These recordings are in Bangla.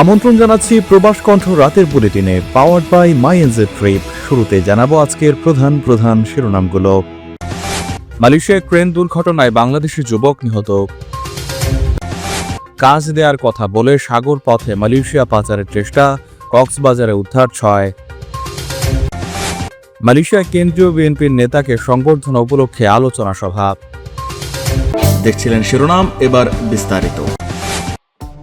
আমন্ত্রণ জানাচ্ছি প্রবাস কণ্ঠ রাতের বুলেটিনে powered by my NJ trip শুরুতে জানাব আজকের প্রধান প্রধান শিরোনামগুলো। মালয়েশিয়ায় ক্রেন দুর্ঘটনায় বাংলাদেশি যুবক নিহত। কাজ দেওয়ার কথা বলে সাগর পথে মালয়েশিয়া পাচারের চেষ্টা, কক্সবাজারে উদ্ধার ছয়। মালয়েশিয়ায় কেন্দ্রীয় বিএনপির নেতাকে সংবর্ধনা উপলক্ষে আলোচনা সভা। দেখছিলেন শিরোনাম, এবার বিস্তারিত।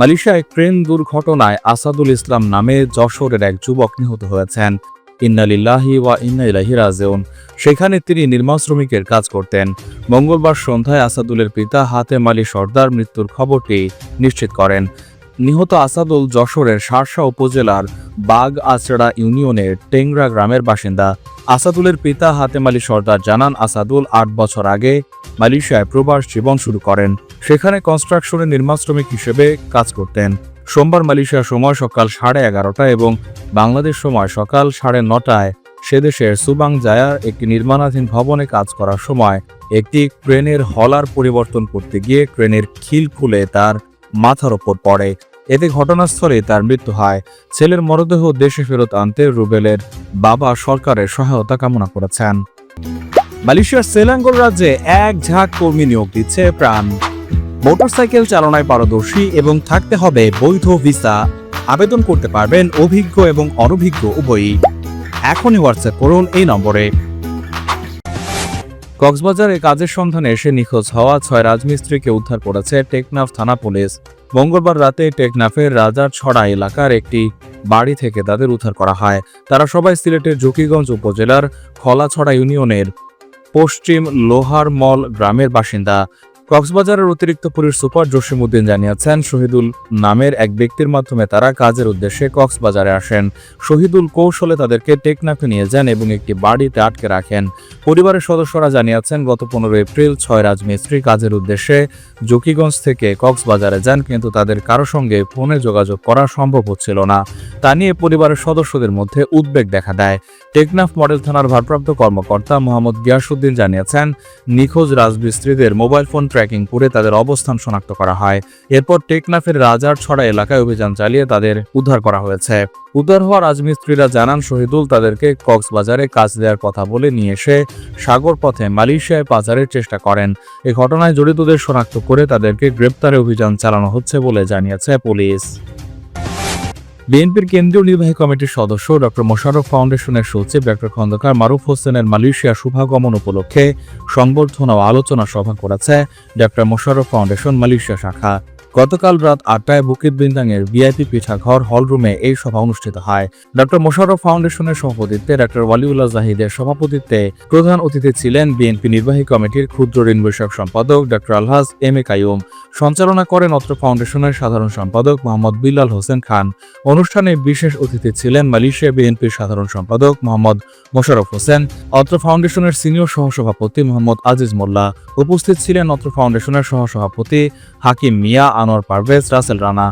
মালয়েশিয়ায় ট্রেন দুর্ঘটনায় আসাদুল ইসলাম নামে যশোরের এক যুবক নিহত হয়েছেন। ইন্নালিল্লাহি ওয়া ইন্না ইলাইহি রাজিউন। সেখানে তিনি নির্মাণ শ্রমিকের কাজ করতেন। মঙ্গলবার সন্ধ্যায় আসাদুলের পিতা হাতেম আলী সর্দার মৃত্যুর খবরটি নিশ্চিত করেন। নিহত আসাদুল যশোরের শার্শা উপজেলার বাগ আচড়া ইউনিয়নের টেংরা গ্রামের বাসিন্দা। আসাদুলের পিতা হাতেম আলী সর্দার জানান, আসাদুল আট বছর আগে মালয়েশিয়ায় প্রবাস জীবন শুরু করেন। সেখানে কনস্ট্রাকশনের নির্মাণ শ্রমিক হিসেবে কাজ করতেন। সোমবার মালয়েশিয়ার সময় সকাল সাড়ে এগারোটা এবং বাংলাদেশ সময় সকাল সাড়ে নটায় সে দেশের সুবাং জায়ার একটি নির্মাণাধীন ভবনে কাজ করার সময় একটি ক্রেনের হলার পরিবর্তন করতে গিয়ে ক্রেনের খিল খুলে তার মাথার ওপর পড়ে। এতে ঘটনাস্থলে তার মৃত্যু হয়। ছেলের মরদেহ দেশে ফেরত আনতে রুবেলের বাবা সরকারের সহায়তা কামনা করেছেন। মালয়েশিয়ার সেলাঙ্গোর রাজ্যে এক ঝাঁক কর্মী নিয়োগ দিচ্ছে প্রাণ। মোটরসাইকেল চালনায় পারদর্শী এবং থাকতে হবে বৈধ ভিসা। আবেদন করতে পারবেন অভিজ্ঞ এবং অনভিজ্ঞ উভয়ই। এখনই হোয়াটসঅ্যাপ করুন এই নম্বরে। কক্সবাজারে কাজের সন্ধানে এসে নিখোঁজ হওয়া ছয় রাজমিস্ত্রিকে উদ্ধার করেছে টেকনাফ থানা পুলিশ। মঙ্গলবার রাতে টেকনাফের রাজার ছড়া এলাকার একটি বাড়ি থেকে তাদের উদ্ধার করা হয়। তারা সবাই সিলেটের জকিগঞ্জ উপজেলার খলাছড়া ইউনিয়নের পশ্চিম লোহারমল গ্রামের বাসিন্দা। কক্সবাজারের অতিরিক্ত পুলিশ সুপার জসিমউদ্দিন জানিয়েছেন, শহীদুল নামের এক ব্যক্তির মাধ্যমে তারা কাজের উদ্দেশ্যে কক্সবাজারে আসেন। শহীদুল কৌশলে তাদেরকে টেকনাফে নিয়ে যান এবং একটি বাড়িতে আটকে রাখেন। পরিবারের সদস্যরা জানিয়েছেন, গত পনেরো এপ্রিল ছয় রাজমিস্ত্রি কাজের উদ্দেশ্যে জকিগঞ্জ থেকে কক্সবাজারে যান, কিন্তু তাদের কারও সঙ্গে ফোনে যোগাযোগ করা সম্ভব হচ্ছিল না। তা নিয়ে পরিবারের সদস্যদের মধ্যে উদ্বেগ দেখা দেয়। টেকনাফ মডেল থানার ভারপ্রাপ্ত কর্মকর্তা মোহাম্মদ গিয়াসুদ্দিন জানিয়েছেন, নিখোঁজ রাজমিস্ত্রিদের মোবাইল ফোন ট্র্যাকিং করে তাদের অবস্থান শনাক্ত করা হয়। এরপর টেকনাফের রাজার ছড়া এলাকায় অভিযান চালিয়ে তাদের উদ্ধার করা হয়েছে। উদ্ধার হওয়া রাজমিস্ত্রিরা জানান, শহীদুল তাদেরকে কক্সবাজারে কাজ দেওয়ার কথা বলে নিয়ে এসে সাগর পথে মালয়েশিয়ায় পাচারের চেষ্টা করেন। এই ঘটনায় জড়িতদের শনাক্ত করে তাদেরকে গ্রেপ্তারে অভিযান চালানো হচ্ছে বলে জানিয়েছে পুলিশ। বিএনপির কেন্দ্রীয় নির্বাহী কমিটির সদস্য ডক্টর মোশারফ ফাউন্ডেশনের সচিব ডক্টর খন্দকার মারুফ হোসেনের মালয়েশিয়া শুভাগমন উপলক্ষে সংবর্ধনা ও আলোচনা সভা করেছে ডক্টর মোশারফ ফাউন্ডেশন মালয়েশিয়া শাখা। গতকাল রাত আটটায় বুকিত বিন্দাঙের ভিআইপি হল রুমে এই সভা অনুষ্ঠিত হয়। ডক্টর মোশাররফ ফাউন্ডেশনের সভাপতিত্বে ডক্টর ওয়ালিউল্লাহ জাহিদের সভাপতিত্বে প্রধান অতিথি ছিলেন বিএনপি নির্বাহী কমিটির ক্ষুদ্র ঋণ বিষয়ক সম্পাদক ডক্টর আলহাজ এম. এ. কাইয়ুম সঞ্চালনা করেন অত্র ফাউন্ডেশনের সাধারণ সম্পাদক মোহাম্মদ বিল্লাল হোসেন খান। অনুষ্ঠানে বিশেষ অতিথি ছিলেন মালয়েশিয়া বিএনপির সাধারণ সম্পাদক মোহাম্মদ মোশাররফ হোসেন, অত্র ফাউন্ডেশনের সিনিয়র সহসভাপতি মোহাম্মদ আজিজ মোল্লা। উপস্থিত ছিলেন অত্র ফাউন্ডেশনের সহসভাপতি হাকিম মিয়া আনোয়ার পারভেজ রাসেল রানা,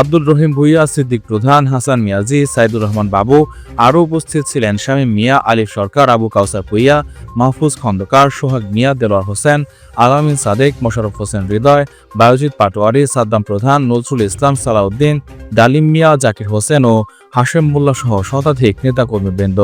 আব্দুল রহিম ভুইয়া, সিদ্দিক প্রধান, হাসান মিয়াজি, সাইদুর রহমান বাবু আরও উপস্থিত ছিলেন। শামীম মিয়া, আলিফ সরকার, আবু কাউসার ভুইয়া, মাহফুজ খন্দকার, সোহাগ মিয়া, দেলোয়ার হোসেন, আলামিন সাদেক, মোশাররফ হোসেন হৃদয়, বায়োজিৎ পাটোয়ারি, সাদ্দাম প্রধান, নজরুল ইসলাম সালাউদ্দিন, ডালিম মিয়া, জাকির হোসেন ও হাশেম মোল্লা সহ শতাধিক নেতাকর্মীবৃন্দ।